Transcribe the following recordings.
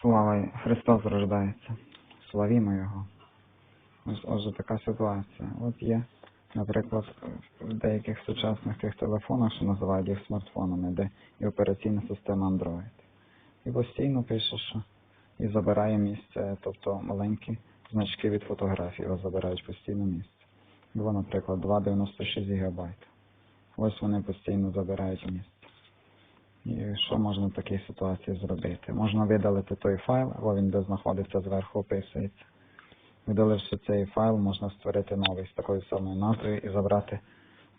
Слава Христос рождається. Славімо Його. Ось, отже, така ситуація. От є, наприклад, в деяких сучасних тих телефонах, що називають їх смартфонами, де і операційна система Android. І постійно пише, що і забирає місце, тобто маленькі значки від фотографій його забирають постійно місце. Було, наприклад, 2,96 ГБ. Ось вони постійно забирають місце. І що можна в такій ситуації зробити? Можна видалити той файл, або він де знаходиться зверху, описується. Видаливши цей файл, можна створити новий з такою самою назвою і забрати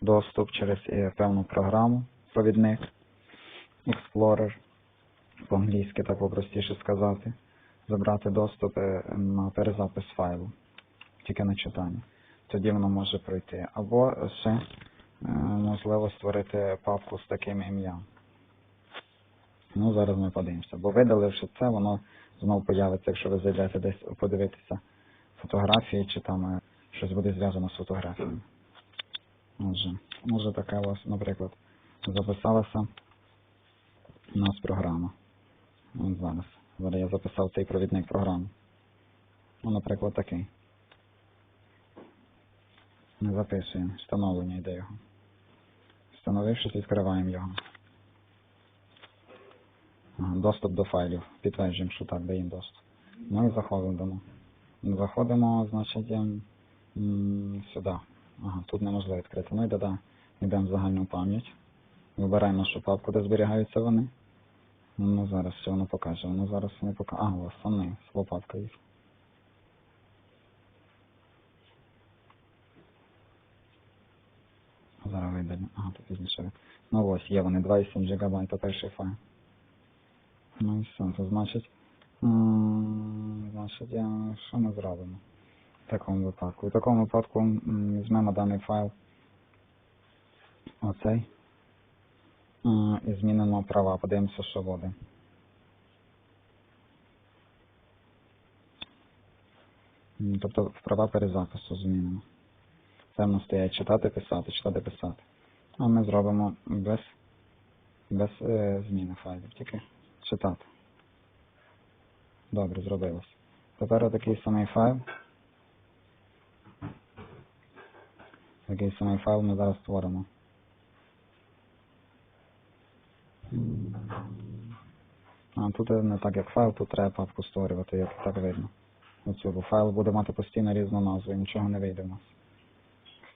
доступ через е, певну програму, провідник, Explorer, по-англійськи так попростіше сказати, забрати доступ е, на перезапис файлу, тільки на читання. Тоді воно може пройти. Або ще е, можливо створити папку з таким ім'ям. Ну, зараз ми подивимося. Бо видаливши це, воно знову появиться, якщо ви зайдете десь подивитися фотографії, чи там е, щось буде зв'язано з фотографіями. Отже, може така у вас, наприклад, записалася у нас програма. От зараз. Зараз я записав цей провідник програми. Ну, наприклад, такий. Не записуємо. Встановлення йде його. Встановившись, відкриваємо його. Доступ до файлів. Підтверджуємо, що так, даємо доступ. І заходимо. Заходимо, значить, ем, сюди. Ага, тут неможливо відкрити. Ну і йдемо в загальну пам'ять. Вибираємо нашу папку, де зберігаються вони. Ну зараз що воно покаже. Воно зараз не покаже. А, ось вони, папка їх. Зараз видалю. Ага, тут пізніше. Ну ось, є вони 2,7 ГБ перший файл. Ну і значить, значить, я, що ми зробимо в такому випадку? В такому випадку візьмемо даний файл, оцей, і змінимо права, подивимося, що буде. Тобто права перезапису змінимо. Це в нас стоять читати, писати, читати, писати. А ми зробимо без, без е, зміни файлів, тільки читати. Добре, зробилось. Тепер такий самий файл. Такий самий файл ми зараз створимо. А тут не так як файл, тут треба папку створювати, як так видно. Оцю, бо файл буде мати постійно різну назву і нічого не вийде в нас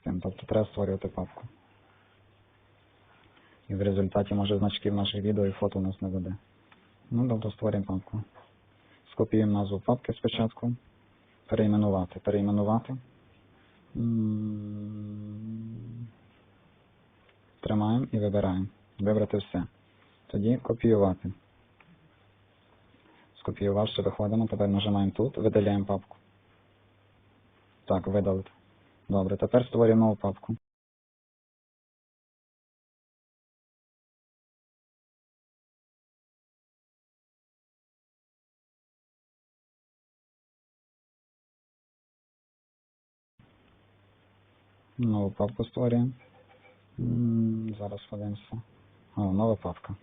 з тим. Тобто треба створювати папку. І в результаті може значків наших відео і фото у нас не буде. Ну, тобто створюємо папку. Скопіюємо назву папки спочатку. Перейменувати. Перейменувати. Тримаємо і вибираємо. Вибрати все. Тоді копіювати. Скопіювавши, виходимо, тепер нажимаємо тут, видаляємо папку. Так, видалити. Добре, тепер створюємо нову папку. Нову папку створюємо. Зараз подивимося. О, нова папка.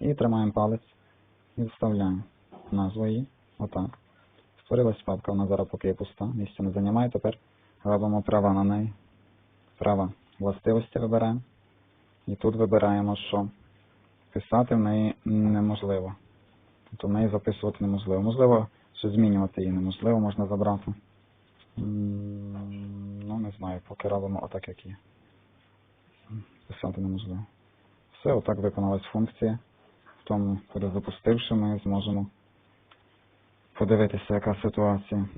І тримаємо палець і вставляємо назву її. Отак. Створилась папка, вона зараз поки пуста, місця не займає. Тепер робимо права на неї. Права властивості вибираємо. І тут вибираємо, що писати в неї неможливо. Тобто в неї записувати неможливо. Можливо, що змінювати її неможливо, можна забрати. Не знаю, поки робимо отак, як є. Писати неможливо. Все, отак виконалась функція. Тому, перезапустивши, ми зможемо подивитися, яка ситуація.